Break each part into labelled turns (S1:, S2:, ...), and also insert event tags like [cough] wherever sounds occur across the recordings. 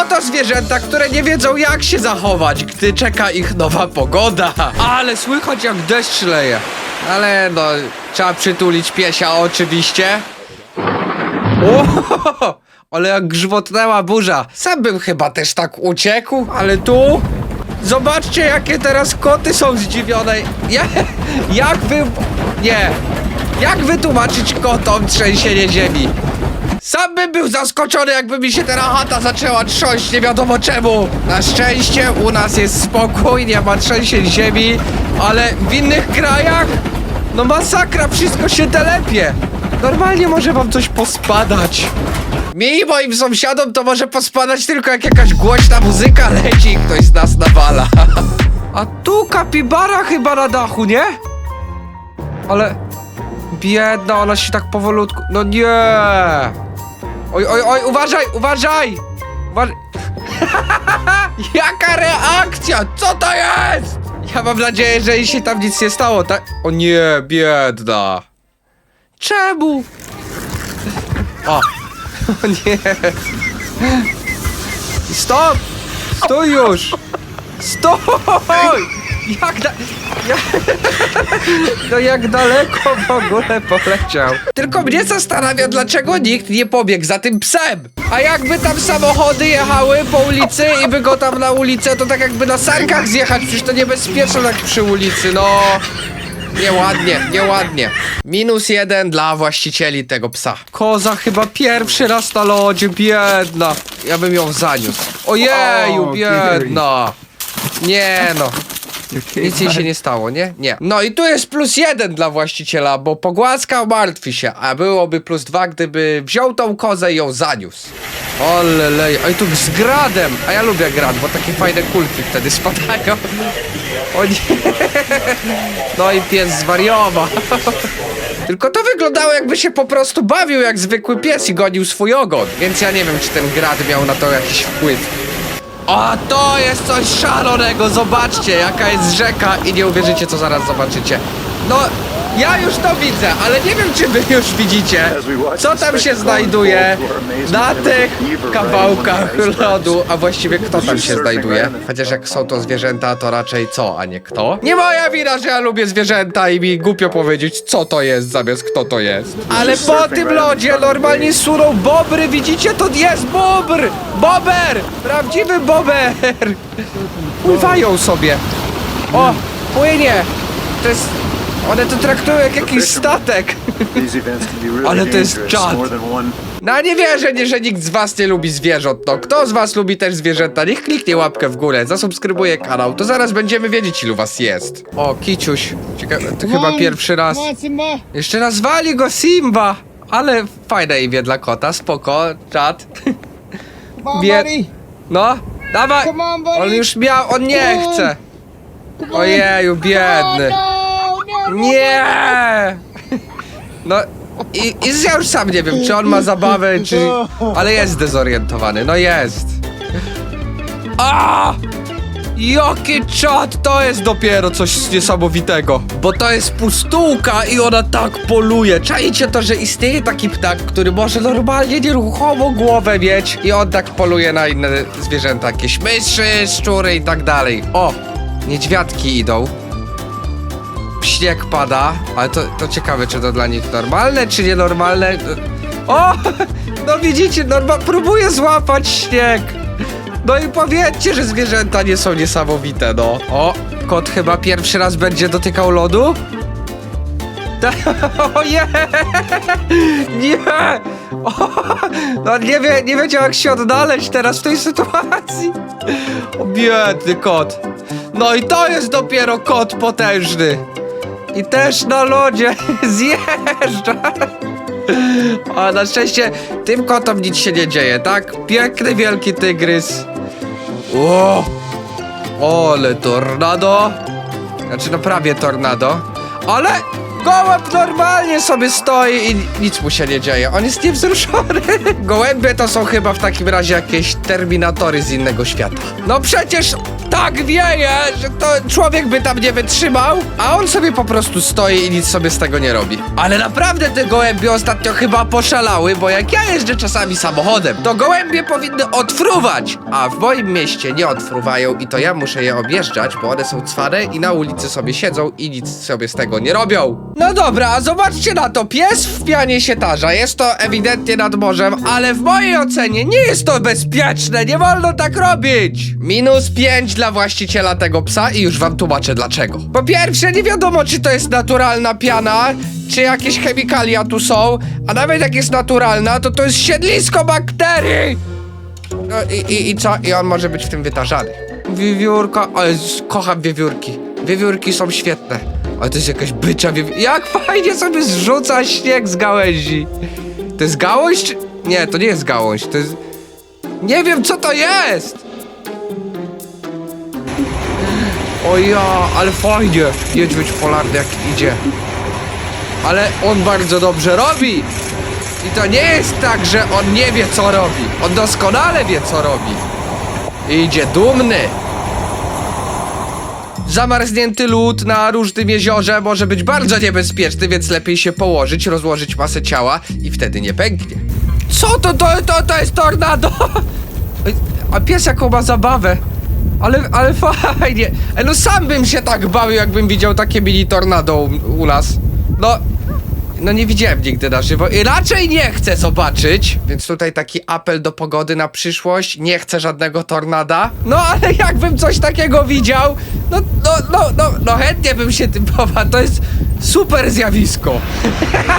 S1: Oto zwierzęta, które nie wiedzą jak się zachować, gdy czeka ich nowa pogoda. Ale słychać jak deszcz leje. Ale no, trzeba przytulić piesia oczywiście. O, ale jak grzmotnęła burza. Sam bym chyba też tak uciekł, ale tu... Zobaczcie, jakie teraz koty są zdziwione. Ja, jak wy... Nie. Jak wytłumaczyć kotom trzęsienie ziemi? Sam bym był zaskoczony, jakby mi się teraz chata zaczęła trząść, nie wiadomo czemu. Na szczęście u nas jest spokój, nie ma trzęsień ziemi, ale w innych krajach, no masakra, wszystko się telepie. Normalnie może wam coś pospadać. Mi i moim sąsiadom to może pospadać tylko jak jakaś głośna muzyka leci i ktoś z nas nawala. [laughs] A tu kapibara chyba na dachu, nie? Ale... Biedna, ona się tak powolutku... No nie! Oj, oj, oj, uważaj, uważaj! Uważ... [laughs] Jaka reakcja? Co to jest? Ja mam nadzieję, że jej się tam nic nie stało, tak? O nie, biedna. Czemu? O, [laughs] o nie. Stop! Stój już! Stój! Jak da... Jak... [laughs] No jak daleko w ogóle poleciał. Tylko mnie zastanawia, dlaczego nikt nie pobiegł za tym psem. A jakby tam samochody jechały po ulicy i by go tam na ulicę, to tak jakby na sankach zjechać, przecież to niebezpieczne tak przy ulicy, no... Nieładnie, nieładnie. Minus jeden dla właścicieli tego psa. Koza chyba pierwszy raz na lodzie, biedna. Ja bym ją zaniósł. Ojeju, biedna. Nie no. Nic jej się nie stało, nie? Nie. No i tu jest plus jeden dla właściciela, bo pogłaskał, martwi się, a byłoby plus dwa, gdyby wziął tą kozę i ją zaniósł. Olelej, oj tu z gradem, a ja lubię grad, bo takie fajne kulki wtedy spadają. O nie. No i pies zwariował. Tylko to wyglądało jakby się po prostu bawił jak zwykły pies i gonił swój ogon, więc ja nie wiem czy ten grad miał na to jakiś wpływ. O, to jest coś szalonego, zobaczcie, jaka jest rzeka i nie uwierzycie, co zaraz zobaczycie. No, ja już to widzę, ale nie wiem, czy wy już widzicie, co tam się znajduje na tych kawałkach lodu, a właściwie kto tam się znajduje. Chociaż jak są to zwierzęta, to raczej co, a nie kto. Nie moja wina, że ja lubię zwierzęta i mi głupio powiedzieć, co to jest, zamiast kto to jest. Ale po tym lodzie normalnie surą bobry, widzicie, to jest bobr! Bober! Prawdziwy bober! Pływają sobie. O, płynie! To jest... One to traktują jak jakiś statek. Ale to jest czad. No nie wierzę, nie, że nikt z was nie lubi zwierząt, no. Kto z was lubi też zwierzęta? Niech kliknie łapkę w górę, zasubskrybuje kanał, to zaraz będziemy wiedzieć ilu was jest. O, Kiciuś. Ciekawe, to chyba pierwszy raz. Jeszcze nazwali go Simba! Ale fajne imię dla kota, spoko, czad. Bie-. No, dawaj!
S2: On,
S1: już miał, on nie chce! Ojeju, biedny! Nie! No i, i ja już sam nie wiem, czy on ma zabawę, czy... Ale jest zdezorientowany, no jest. A! Jaki czad, to jest dopiero coś niesamowitego. Bo to jest pustułka i ona tak poluje. Czajcie to, że istnieje taki ptak, który może normalnie nieruchomą głowę mieć i on tak poluje na inne zwierzęta, jakieś myszy, szczury i tak dalej. O, niedźwiadki idą śnieg pada, ale to, to ciekawe, czy to dla nich normalne, czy nienormalne. O! [laughs] No widzicie, norma próbuję złapać śnieg. No i powiedzcie, że zwierzęta nie są niesamowite, no. O, kot chyba pierwszy raz będzie dotykał lodu? [laughs] O nie! [laughs] Nie! O, no nie, wie, nie wiedział jak się odnaleźć teraz w tej sytuacji. O biedny kot. No i to jest dopiero kot potężny. I też na lodzie [laughs] zjeżdża. A na szczęście tym kotom nic się nie dzieje, tak? Piękny wielki tygrys. O! Ole tornado. Znaczy no prawie tornado. Ale Gołęb normalnie sobie stoi i nic mu się nie dzieje. On jest niewzruszony. [laughs] Gołębie to są chyba w takim razie jakieś terminatory z innego świata. No przecież tak wieje, że to człowiek by tam nie wytrzymał, a on sobie po prostu stoi i nic sobie z tego nie robi. Ale naprawdę te gołębie ostatnio chyba poszalały, bo jak ja jeżdżę czasami samochodem, to gołębie powinny odfruwać, a w moim mieście nie odfruwają i to ja muszę je objeżdżać, bo one są cwane i na ulicy sobie siedzą i nic sobie z tego nie robią. No dobra, a zobaczcie na to, pies w pianie się tarza, jest to ewidentnie nad morzem, ale w mojej ocenie nie jest to bezpieczne, nie wolno tak robić. Minus 5 dla właściciela tego psa i już wam tłumaczę dlaczego. Po pierwsze, nie wiadomo czy to jest naturalna piana, czy jakieś chemikalia tu są, a nawet jak jest naturalna, to to jest siedlisko bakterii. No i, i, i co? I on może być w tym wytarzany. Wiewiórka, ale kocham wiewiórki. Wiewiórki są świetne. Ale to jest jakaś bycza wiewiórka. Jak fajnie sobie zrzuca śnieg z gałęzi. To jest gałąź czy... Nie, to nie jest gałąź, to jest... Nie wiem co to jest! O ja, ale fajnie. Niedźwiedź polarny jak idzie. Ale on bardzo dobrze robi. I to nie jest tak, że on nie wie co robi. On doskonale wie co robi. I idzie dumny. Zamarznięty lód na różnym jeziorze może być bardzo niebezpieczny, więc lepiej się położyć, rozłożyć masę ciała i wtedy nie pęknie. Co to, to, to, to jest tornado? [laughs] A pies jaką ma zabawę. Ale, ale fajnie. E, no sam bym się tak bawił, jakbym widział takie mini tornado u, u nas. No, no nie widziałem nigdy na żywo i raczej nie chcę zobaczyć. Więc tutaj taki apel do pogody na przyszłość. Nie chcę żadnego tornada. No ale jakbym coś takiego widział, no, no, no, no, no chętnie bym się tym pobawił. To jest super zjawisko.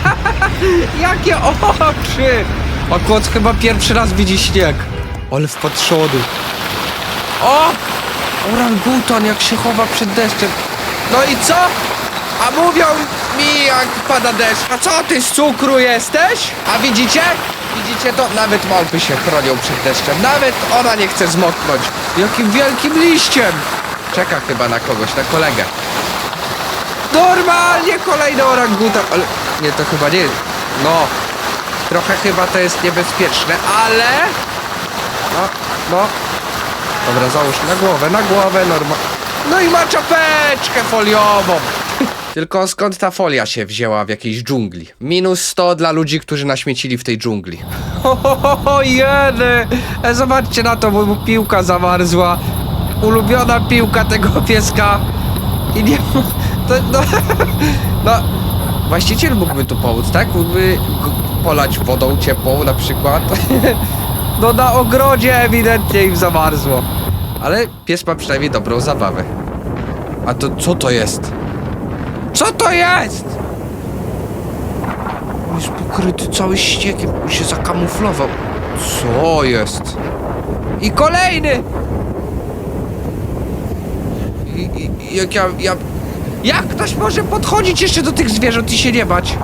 S1: [laughs] Jakie oczy! A kot chyba pierwszy raz widzi śnieg. Ale wpatrzony. O! Orangutan jak się chowa przed deszczem. No i co? A mówią mi jak pada deszcz. A co ty z cukru jesteś? A widzicie? Widzicie to? Nawet małpy się chronią przed deszczem. Nawet ona nie chce zmoknąć. Jakim wielkim liściem. Czeka chyba na kogoś, na kolegę. Normalnie kolejny orangutan. Ale nie, to chyba nie. No. Trochę chyba to jest niebezpieczne, ale... No, no, Dobra, załóż na głowę, na głowę, normal. No i ma czapeczkę foliową. Tylko skąd ta folia się wzięła w jakiejś dżungli? Minus 100 dla ludzi, którzy naśmiecili w tej dżungli. Ho, jedy! E, Zobaczcie na to, bo mu piłka zamarzła. Ulubiona piłka tego pieska. I nie... To, no, [laughs] no, właściciel mógłby tu pomóc, tak? Mógłby polać wodą ciepłą na przykład. [laughs] No na ogrodzie ewidentnie im zamarzło. Ale pies ma przynajmniej dobrą zabawę. A to co to jest? Co to jest? On jest pokryty cały śniegiem. On się zakamuflował. Co jest? I kolejny! I, i jak ja, ja... Jak ktoś może podchodzić jeszcze do tych zwierząt i się nie bać?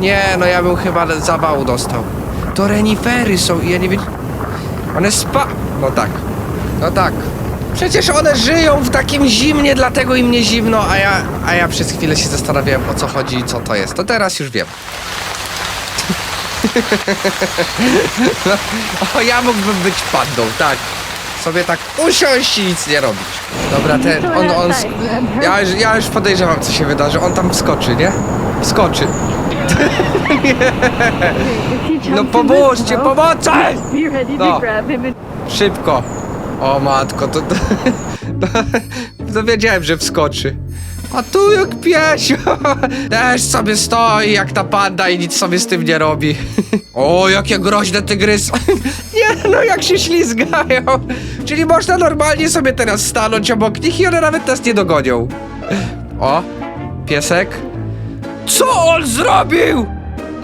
S1: Nie, no ja bym chyba zawału dostał. To renifery są i ja nie wiem... One spa... No tak. No tak. Przecież one żyją w takim zimnie, dlatego im nie zimno, a ja, a ja przez chwilę się zastanawiałem o co chodzi i co to jest. To teraz już wiem. [laughs] no, o, ja mógłbym być pandą, tak. Sobie tak usiąść i nic nie robić. Dobra, ten, on, on... sk- Ja, już- ja już podejrzewam, co się wydarzy. On tam wskoczy, nie? Wskoczy. [laughs] No pomóżcie,
S3: ready
S1: No. Szybko. O matko, to, to, [laughs] to, to wiedziałem, że wskoczy. A tu jak piesio. [laughs] Też sobie stoi jak ta panda i nic sobie z tym nie robi. [laughs] O, jakie groźne tygrysy. Nie no, jak się ślizgają. Czyli można normalnie sobie teraz stanąć obok nich i one nawet nas nie dogonią. [gasps] O, piesek. Co on zrobił?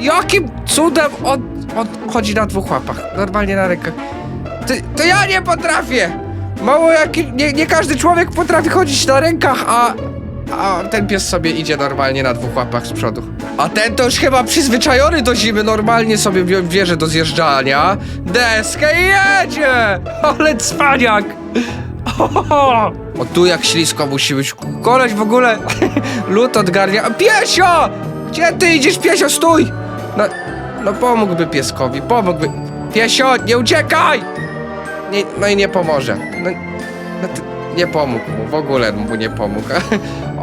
S1: Jakim cudem on, on chodzi na dwóch łapach? Normalnie na rękach. Ty, to ja nie potrafię! Mało jak. Nie, nie każdy człowiek potrafi chodzić na rękach, a. A ten pies sobie idzie normalnie na dwóch łapach z przodu. A ten to już chyba przyzwyczajony do zimy, normalnie sobie bie- bierze do zjeżdżania. Deskę i jedzie! Ale cwaniak! [laughs] O, tu jak ślisko musi być. Koleś w ogóle [laughs] lód odgarnia. Piesio! Gdzie ty idziesz, Piesio, stój! No, no pomógłby pieskowi, pomógłby. Piesio, nie uciekaj! Nie, no i nie pomoże. No, no nie pomógł mu, w ogóle mu nie pomógł. [laughs]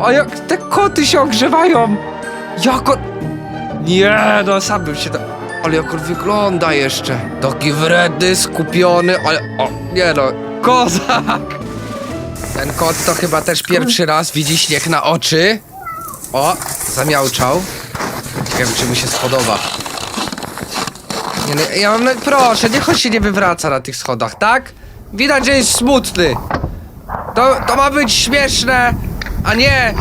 S1: O, jak te koty się ogrzewają! Jak on... Nie, no sam bym się... Da... Ale jak on wygląda jeszcze. Taki wredny, skupiony, ale... O, nie no, kozak! Ten kot to chyba też pierwszy raz widzi śnieg na oczy. O, zamiałczał. Ciekawe, czy mu się spodoba. Nie, ja mam... Proszę, niech on się nie wywraca na tych schodach, tak? Widać, że jest smutny. To, to ma być śmieszne, a nie...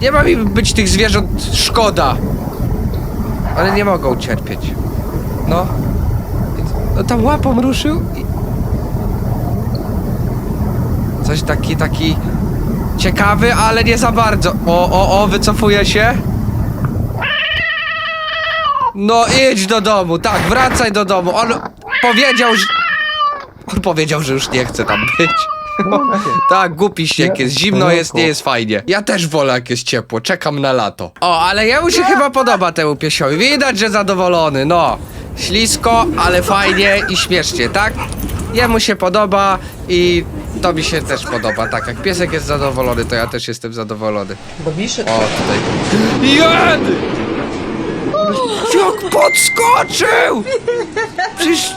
S1: Nie ma mi być tych zwierząt szkoda. Ale nie mogą cierpieć. No. No tam łapą ruszył i... Coś taki, taki... Ciekawy, ale nie za bardzo. O, o, o, wycofuje się. No idź do domu, tak, wracaj do domu. On powiedział, że... On powiedział, że już nie chce tam być. tak, głupi śnieg jest, zimno jest, nie jest fajnie. Ja też wolę jak jest ciepło, czekam na lato. O, ale jemu się chyba podoba temu piesiowi. Widać, że zadowolony, no. Ślisko, ale fajnie i śmiesznie, tak? Jemu się podoba i to mi się też podoba, tak. Jak piesek jest zadowolony, to ja też jestem zadowolony.
S3: Babisze,
S1: O, tutaj. Jed! Jak podskoczył! Przecież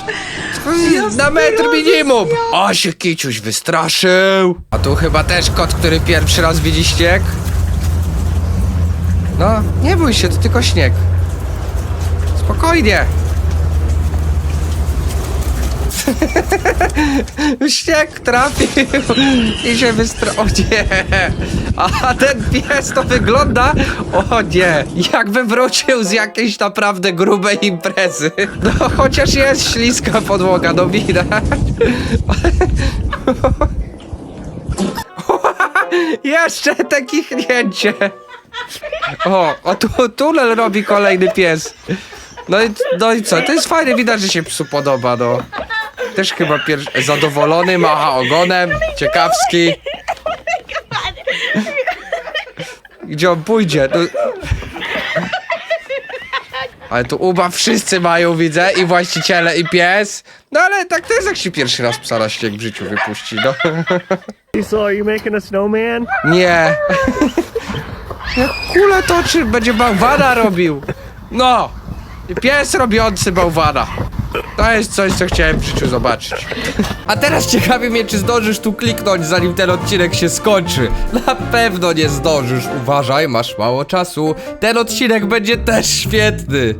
S1: na metr minimum! O, się kiciuś wystraszył! A tu chyba też kot, który pierwszy raz widzi śnieg. No, nie bój się, to tylko śnieg. Spokojnie. [laughs] Śnieg trafił i się wystra... O nie! A ten pies to wygląda... O nie! Jakby wrócił z jakiejś naprawdę grubej imprezy. No chociaż jest śliska podłoga, no widać. [laughs] Jeszcze te kichnięcie. O, a tu tunel robi kolejny pies. No i, no i co? To jest fajne, widać, że się psu podoba, no. Też chyba pierwszy zadowolony, macha ogonem, ciekawski. Gdzie on pójdzie? No. Ale tu uba wszyscy mają, widzę, i właściciele, i pies. No ale tak to jest, jak się pierwszy raz psa na śnieg w życiu wypuści, no.
S4: So are you making a snowman?
S1: Nie. Jak kula toczy, będzie bałwana robił. No. I Pies robiący bałwana. To jest coś, co chciałem w życiu zobaczyć. A teraz ciekawi mnie, czy zdążysz tu kliknąć, zanim ten odcinek się skończy. Na pewno nie zdążysz. Uważaj, masz mało czasu. Ten odcinek będzie też świetny.